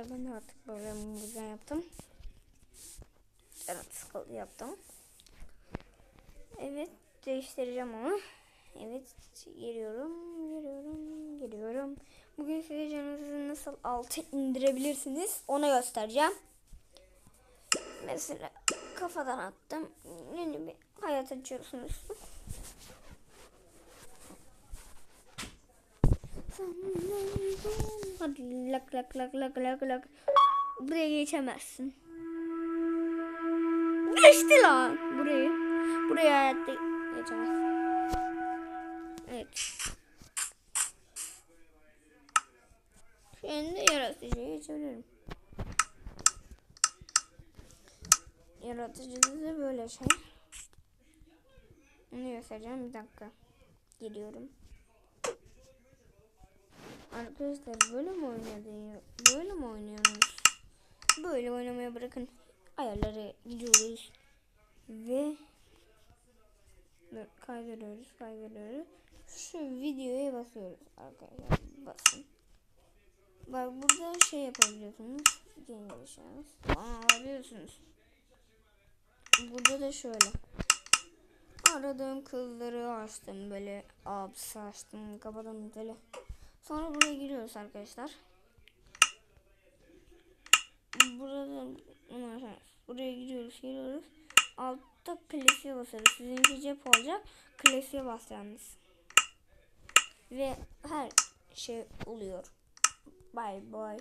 Ben de artık böyle buradan yaptım. Evet yaptım. Evet değiştireceğim onu. Evet geliyorum geliyorum geliyorum. Bugün size canınızı nasıl altı indirebilirsiniz onu göstereceğim. Mesela kafadan attım. Yeni bir hayat açıyorsunuz. Hadi lak lak lak lak lak lak. Buraya geçemezsin. Geçti lan burayı. Buraya hayatta geçemez. Evet. Şimdi yaratıcıya geçebilirim. Yaratıcıda da böyle şey. Onu göstereceğim bir dakika. Geliyorum. Arkadaşlar böyle mi oynadı Böyle mi oynuyorsunuz? Böyle oynamaya bırakın. Ayarlara gidiyoruz. Ve kaydırıyoruz, kaydırıyoruz. Şu videoya basıyoruz arkadaşlar. Basın. Bak burada şey yapabiliyorsunuz. Genişlemez. Aa alabiliyorsunuz. Burada da şöyle. Aradığım kızları açtım böyle abisi açtım kapadım böyle. Sonra buraya giriyoruz arkadaşlar. Burada buraya giriyoruz giriyoruz. Altta klasiğe basıyoruz. Sizinki cep olacak. Klasiğe basacaksınız. Ve her şey oluyor. Bye bye.